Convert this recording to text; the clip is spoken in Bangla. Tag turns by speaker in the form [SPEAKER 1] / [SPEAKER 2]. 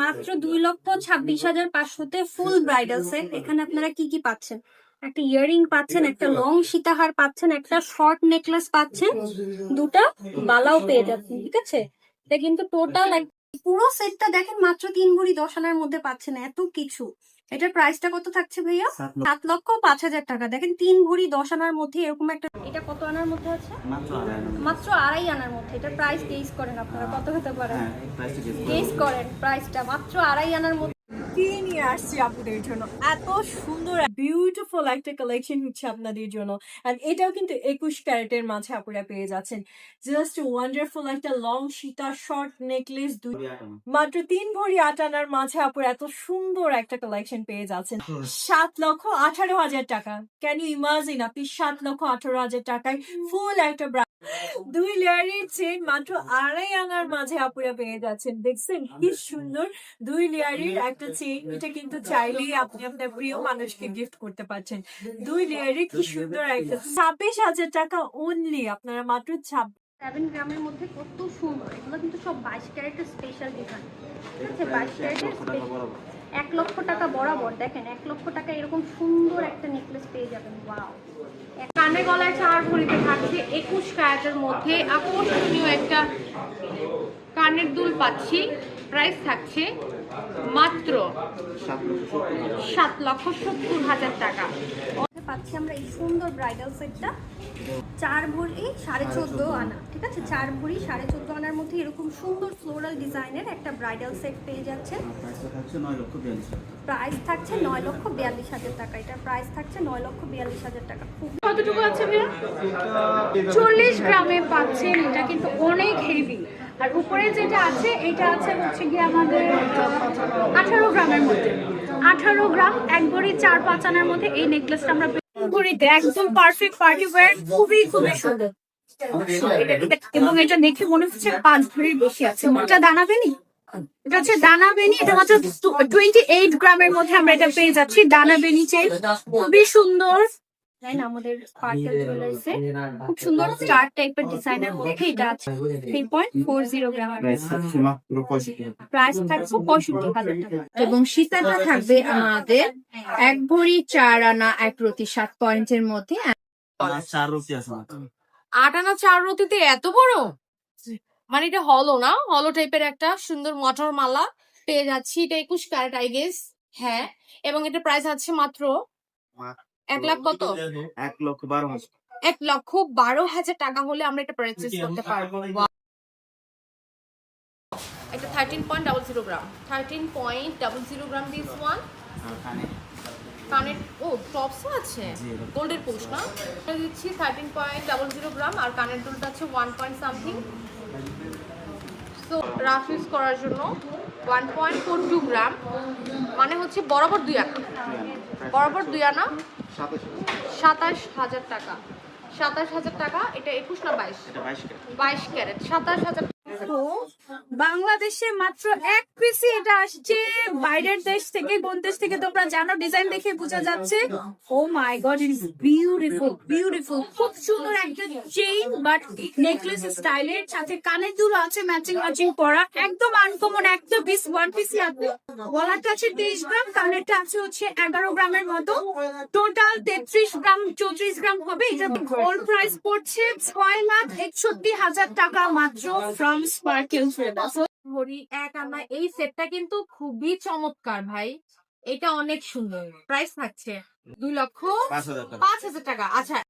[SPEAKER 1] মাত্র দুই লক্ষ ছাব্বিশ হাজার পাঁচশোতে ফুল ব্রাইডাল সেট এখানে আপনারা কি কি পাচ্ছেন? একটা ইয়ারিং পাচ্ছেন, একটা লং সীতাহার পাচ্ছেন, একটা শর্ট নেকলেস পাচ্ছেন। দুটা বালাও পেয়ে যাচ্ছেন, ঠিক আছে? কিন্তু টোটাল পুরো সেটটা দেখেন মাত্র তিন ভরি দশ আনার মধ্যে পাচ্ছেন এত কিছু। এটার প্রাইসটা কত থাকছে ভাইয়া?
[SPEAKER 2] সাত লক্ষ।
[SPEAKER 1] পাঁচ হাজার টাকা। দেখেন তিন ভরি দশ আনার মধ্যে এরকম একটা এটা কত আনার মধ্যে আছে?
[SPEAKER 2] মাত্র আড়াই
[SPEAKER 1] আনার মধ্যে। এটা প্রাইস গেস করেন আপনারা কত হতে পারে?
[SPEAKER 2] হ্যাঁ গেস।
[SPEAKER 1] গেস করেন। প্রাইসটা মাত্র আড়াই আনার মধ্যে
[SPEAKER 3] কি নিয়ে আসছি আপনাদের জন্য। এত সুন্দর বিউটিফুল একটা কালেকশন হচ্ছে আপনাদের জন্য। আর এটাও কিন্তু একুশ ক্যারেটের মাঝে আপনারা পেয়ে যাচ্ছেন। জাস্ট ওয়ান্ডারফুল একটা লং সীতা শর্ট নেকলেস দুই
[SPEAKER 2] কুড়ি আট আনা।
[SPEAKER 3] মাত্র তিন ভরি আট আনার মাঝে আপুর এত সুন্দর একটা কালেকশন পেয়ে যাচ্ছেন। সাত লক্ষ আঠারো হাজার টাকা। ক্যান ইউ ইমাজিন আপনি সাত লক্ষ আঠারো হাজার টাকায় ফুল একটা দুই লেয়ারের চেন মাত্র আড়াই আনার মাঝে আপুরা পেয়ে যাচ্ছেন। দেখছেন কি সুন্দর দুই লেয়ারের একটা চেন এটা কিন্তু চাইলেই আপনি আপনার প্রিয় মানুষকে গিফট করতে পারছেন। দুই লেয়ারের কি সুন্দর একটা ছাব্বিশ হাজার টাকা অনলি আপনারা মাত্র ছাব্বিশ
[SPEAKER 1] সেভেন গ্রামের মধ্যে কত সুন্দর। এগুলো কিন্তু সব বাইশ ক্যারেটের স্পেশাল ডিজাইন ঠিক আছে? বাইশ ক্যারেটের। এক লক্ষ টাকা বরাবর দেখেন এক লক্ষ টাকা এরকম সুন্দর একটা নেকলেস পেয়ে যাবেন ওয়াও কানে গলায় চার ভরিতে থাকছে একুশ ক্যারেটের মধ্যে। আকর্ষণীয় একটা কানের দুল পাচ্ছি প্রাইস থাকছে মাত্র
[SPEAKER 2] সাত লক্ষ সত্তর হাজার।
[SPEAKER 1] সাত লক্ষ সত্তর হাজার টাকা। পাচ্ছি আমরা এই সুন্দর ব্রাইডাল সেটটা চার ভরি সাড়ে চোদ্দ আনা ঠিক আছে? চার ভরি সাড়ে চোদ্দ আনার মধ্যে এরকম সুন্দর ফ্লোরাল ডিজাইনের একটা ব্রাইডাল সেট পেয়ে যাচ্ছেন। প্রাইস থাকছে নয় লক্ষ বিয়াল্লিশ হাজার টাকা। এটা প্রাইস থাকছে নয় লক্ষ বিয়াল্লিশ হাজার টাকা। খুব
[SPEAKER 4] কতটুকু আছে ভাইয়া? চল্লিশ গ্রামে পাচ্ছেন এটা কিন্তু অনেক হেভি আর উপরে যেটা আছে, এটা আছে হচ্ছে গিয়ে আমাদের আঠারো গ্রামের মধ্যে। আঠারো গ্রাম, এক ভরি চার পাঁচ আনার মধ্যে এই নেকলেসটা আমরা একদম পারফেক্ট পার্টি খুবই খুবই সুন্দর। এবং এটা দেখে মনে হচ্ছে পাঁচ ভরির বেশি আছে। এটা এটা হচ্ছে টোয়েন্টি এইট গ্রামের মধ্যে আমরা এটা পেয়ে যাচ্ছি দানাবেনি খুবই সুন্দর।
[SPEAKER 1] তাই আমাদের পার্কেল জুয়েলার্সে খুব সুন্দর স্টার টাইপের ডিজাইনের মধ্যে এটা আছে three point four zero gram
[SPEAKER 2] price থাকছে পঁয়ষট্টি হাজার।
[SPEAKER 5] এবং সীতাটা থাকবে আমাদের এক ভরি চার আনা এক প্রতি সাত পয়েন্টের মধ্যে।
[SPEAKER 6] আট আনা চার রতিতে এত বড়? মানে এটা হলো না? হলো টাইপের একটা সুন্দর মটর মালা পেয়ে যাচ্ছি। এটা একুশ ক্যারেট আই গেস হ্যাঁ এবং এটা প্রাইস আছে মাত্র এক লাখ কত?
[SPEAKER 2] এক লক্ষ বারো হাজার।
[SPEAKER 6] এক লক্ষ বারো হাজার টাকা হলে আমরা এটা পারচেস করতে পারব। এটা thirteen point double zero gram thirteen point double zero gram this one কানের ও টপসও আছে? গোল্ডের পোস্ট না? এটা দিচ্ছি thirteen point double zero gram আর কানের দুলটা আছে one point something so rough use করার জন্য one point four two gram মানে হচ্ছে বরাবর দুই আনা। বরাবর দুই আনা
[SPEAKER 2] সাতাশ হাজার।
[SPEAKER 6] টাকা। সাতাশ হাজার টাকা এটা একুশ না বাইশ?
[SPEAKER 2] বাইশ
[SPEAKER 6] ক্যারেট। সাতাশ হাজার
[SPEAKER 3] তো বাংলাদেশে মাত্র এক পিসি এটা আসছে। বাইরের দেশ থেকে, কোন দেশ থেকে তোমরা জানো? ডিজাইন দেখে বোঝা যাচ্ছে। ও my god it beautiful beautiful খুব সুন্দর একটা চেইন বাট নেকলেস স্টাইলের সাথে কানের দুল আছে ম্যাচিং ম্যাচিং পরা। একদম আনকমন একটা পিস ওয়ান পিসি আছে। গলাটা আছে তেইশ গ্রাম, কানেরটা আছে হচ্ছে এগারো গ্রামের মতো। টোটাল তেত্রিশ গ্রাম, চৌত্রিশ গ্রাম হবে। এটা গোল্ড প্রাইস পড়ছে ছয় লাখ একষট্টি হাজার টাকা মাত্র ফ্রম স্পার্কেল ট্রেডার্স
[SPEAKER 6] ভরি এক আনা এই সেটটা কিন্তু খুবই চমৎকার ভাই। এটা অনেক সুন্দর। প্রাইস থাকছে দুই লক্ষ
[SPEAKER 2] পাঁচ হাজার টাকা।
[SPEAKER 6] পাঁচ হাজার টাকা। আচ্ছা